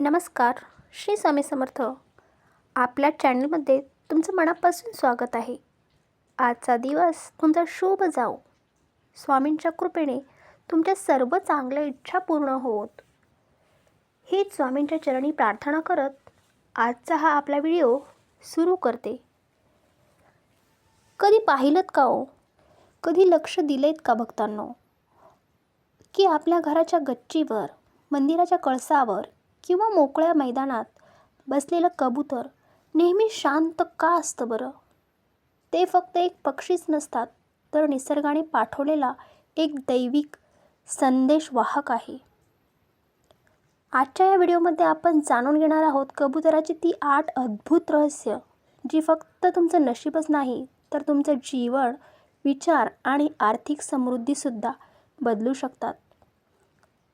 नमस्कार श्री स्वामी समर्थ. आपल्या चॅनलमध्ये तुमचं मनापासून स्वागत आहे. आजचा दिवस तुमचा शुभ जाओ स्वामींच्या कृपेने तुमच्या सर्व चांगल्या इच्छा पूर्ण होत हीच स्वामींच्या चरणी प्रार्थना करत आजचा हा आपला व्हिडिओ सुरू करते. कधी पाहिलं का हो? कधी लक्ष दिलेत का भक्तांनो? की आपल्या घराच्या गच्चीवर मंदिराच्या कळसावर किंवा मोकळ्या मैदानात बसलेलं कबूतर नेहमी शांत का असतं बरं? ते फक्त एक पक्षीच नसतात तर निसर्गाने पाठवलेला एक दैविक संदेश वाहक आहे. आजच्या या व्हिडिओमध्ये आपण जाणून घेणार आहोत कबुतराची ती आठ अद्भुत रहस्य जी फक्त तुमचं नशीबच नाही तर तुमचं जीवन विचार आणि आर्थिक समृद्धीसुद्धा बदलू शकतात.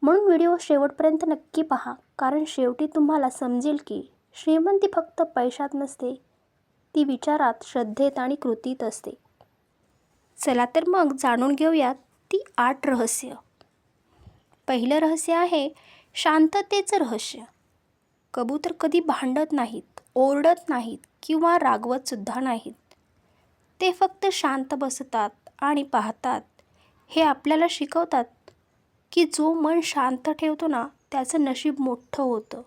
म्हणून व्हिडिओ शेवटपर्यंत नक्की पहा. कारण शेवटी तुम्हाला समजेल की श्रीमंती फक्त पैशात नसते ती विचारात श्रद्धेत आणि कृतीत असते. चला तर मग जाणून घेऊयात ती आठ रहस्य. पहिलं रहस्य आहे शांततेचं रहस्य. कबूतर कधी भांडत नाहीत ओरडत नाहीत किंवा रागवतसुद्धा नाहीत. ते फक्त शांत बसतात आणि पाहतात. हे आपल्याला शिकवतात की जो मन शांत ठेवतो ना त्याचं नशीब मोठं होतं.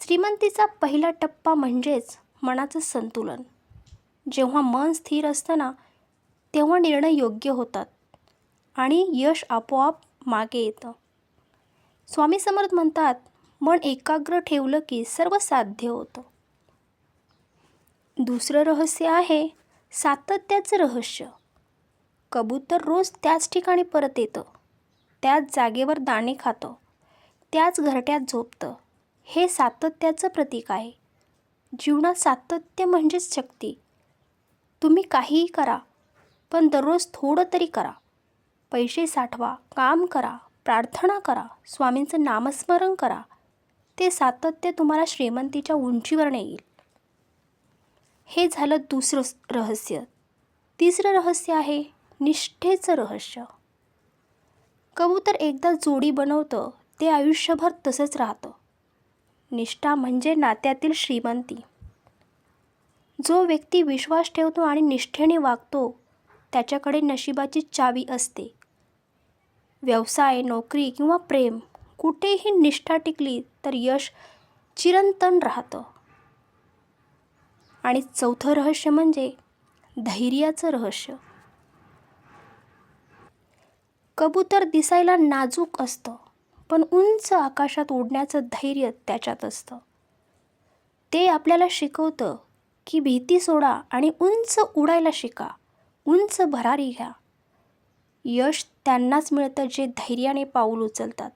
श्रीमंतीचा पहिला टप्पा म्हणजेच मनाचं संतुलन. जेव्हा मन स्थिर असतं ना तेव्हा निर्णय योग्य होतात आणि यश आपोआप मागे येतं. स्वामी समर्थ म्हणतात मन एकाग्र ठेवलं की सर्व साध्य होतं. दुसरं रहस्य आहे सातत्याचं रहस्य. कबूतर रोज त्याच ठिकाणी परत येतं. त्याच जागेवर दाणे खातं. त्याच घरट्यात झोपतं. हे सातत्याचं प्रतीक आहे. जीवनात सातत्य म्हणजेच शक्ती. तुम्ही काहीही करा पण दररोज थोडं तरी करा. पैसे साठवा काम करा प्रार्थना करा स्वामींचं नामस्मरण करा. ते सातत्य तुम्हाला श्रीमंतीच्या उंचीवर नेईल. हे झालं दुसरं रहस्य. तिसरं रहस्य आहे निष्ठेचं रहस्य. कबूतर एकदा जोडी बनवतं ते आयुष्यभर तसंच राहतं. निष्ठा म्हणजे नात्यातील श्रीमंती. जो व्यक्ती विश्वास ठेवतो आणि निष्ठेने वागतो त्याच्याकडे नशिबाची चावी असते. व्यवसाय नोकरी किंवा प्रेम कुठेही निष्ठा टिकली तर यश चिरंतन राहतं. आणि चौथं रहस्य म्हणजे धैर्याचं रहस्य. कबूतर दिसायला नाजूक असतं पण उंच आकाशात उडण्याचं धैर्य त्याच्यात असतं. ते आपल्याला शिकवतं की भीती सोडा आणि उंच उडायला शिका उंच भरारी घ्या. यश त्यांनाच मिळतं जे धैर्याने पाऊल उचलतात.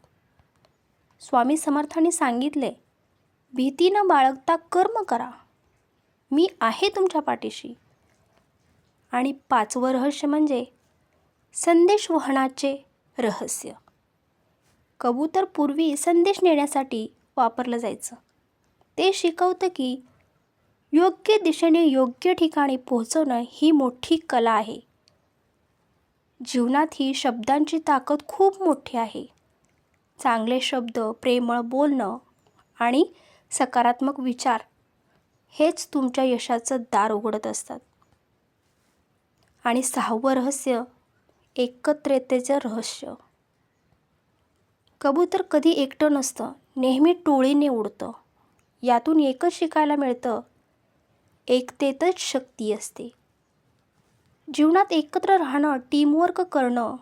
स्वामी समर्थांनी सांगितले भीती न बाळगता कर्म करा. मी आहे तुमच्या पाठीशी. आणि पाचवं रहस्य म्हणजे संदेश वहनाचे रहस्य. कबूतर पूर्वी संदेश नेण्यासाठी वापरलं जायचं. ते शिकवतं की योग्य दिशेने योग्य ठिकाणी पोहोचवणं ही मोठी कला आहे. जीवनात ही शब्दांची ताकद खूप मोठी आहे. चांगले शब्द प्रेमळ बोलणं आणि सकारात्मक विचार हेच तुमच्या यशाचं दार उघडत असतात. आणि सहावं रहस्य एकत्रेतेचं रहस्य. कबूतर कधी एकटं नसतं नेहमी टोळीने उडतं. यातून एकच शिकायला मिळतं एकतेतच शक्ती असते. जीवनात एकत्र राहणं टीमवर्क करणं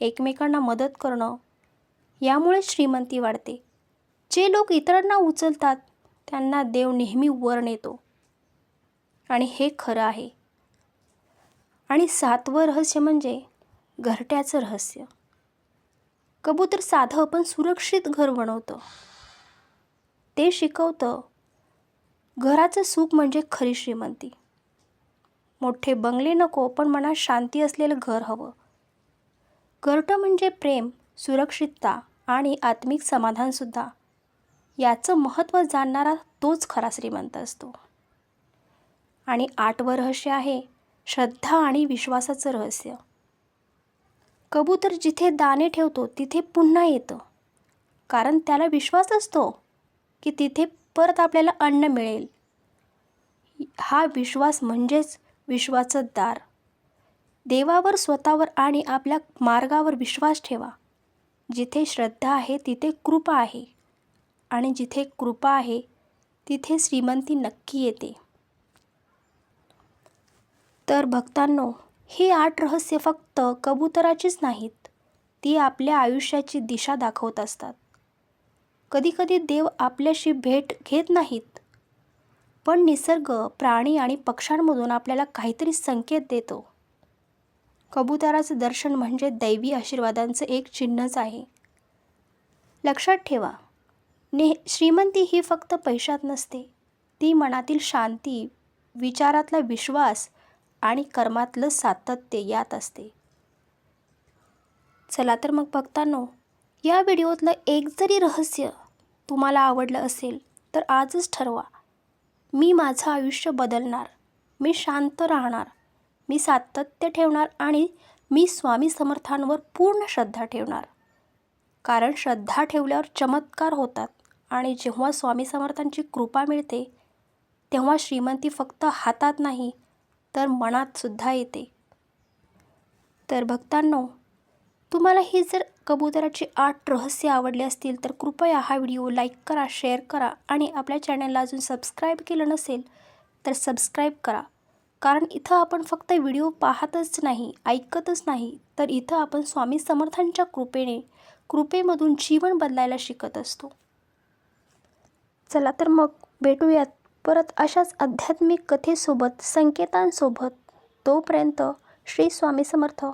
एकमेकांना मदत करणं यामुळे श्रीमंती वाढते. जे लोक इतरांना उचलतात त्यांना देव नेहमी वर नेतो. आणि हे खरं आहे. आणि सातवं रहस्य म्हणजे घरट्याचं रहस्य. कबूतर साधं पण सुरक्षित घर बनवतं. ते शिकवतं घराचं सुख म्हणजे खरी श्रीमंती. मोठे बंगले नको पण मनात शांती असलेलं घर हवं. घरटं म्हणजे प्रेम सुरक्षितता आणि आत्मिक समाधानसुद्धा याचं महत्त्व जाणणारा तोच खरा श्रीमंत असतो. आणि आठवं रहस्य आहे श्रद्धा आणि विश्वासाचं रहस्य. कबूतर जिथे दाणे ठेवतो तिथे पुन्हा येतं. कारण त्याला विश्वास असतो की तिथे परत आपल्याला अन्न मिळेल. हा विश्वास म्हणजेच विश्वाचं दार. देवावर स्वतःवर आणि आपल्या मार्गावर विश्वास ठेवा. जिथे श्रद्धा आहे तिथे कृपा आहे. आणि जिथे कृपा आहे तिथे श्रीमंती नक्की येते. तर भक्तांनो ही आठ रहस्य फक्त कबुतराचीच नाहीत ती आपल्या आयुष्याची दिशा दाखवत असतात. कधीकधी देव आपल्याशी भेट घेत नाहीत पण निसर्ग प्राणी आणि पक्ष्यांमधून आपल्याला काहीतरी संकेत देतो. कबुतराचं दर्शन म्हणजे दैवी आशीर्वादांचं एक चिन्हच आहे. लक्षात ठेवा ने श्रीमंती ही फक्त पैशात नसते ती मनातील शांती विचारातला विश्वास आणि कर्मातलं सातत्य यात असते. चला तर मग बघतानो या व्हिडिओतलं एक जरी रहस्य तुम्हाला आवडलं असेल तर आजच ठरवा. मी माझं आयुष्य बदलणार मी शांत राहणार मी सातत्य ठेवणार आणि मी स्वामी समर्थांवर पूर्ण श्रद्धा ठेवणार. कारण श्रद्धा ठेवल्यावर चमत्कार होतात आणि जेव्हा स्वामी समर्थांची कृपा मिळते तेव्हा श्रीमंती फक्त हातात नाही तर मनात सुद्धा येते. तर भक्तांनो तुम्हाला ही जर कबुतराची आठ रहस्य आवडली असतील तर कृपया हा व्हिडिओ लाईक करा शेअर करा आणि आपल्या चॅनलला अजून सबस्क्राईब केलं नसेल तर सबस्क्राईब करा. कारण इथं आपण फक्त व्हिडिओ पाहतच नाही ऐकतच नाही तर इथं आपण स्वामी समर्थांच्या कृपेने कृपेमधून जीवन बदलायला शिकत असतो. चला तर मग भेटूयात. परत अशाच आध्यात्मिक कथेसोबत संकेतांसोबत तोपर्यंत श्री स्वामी समर्थ.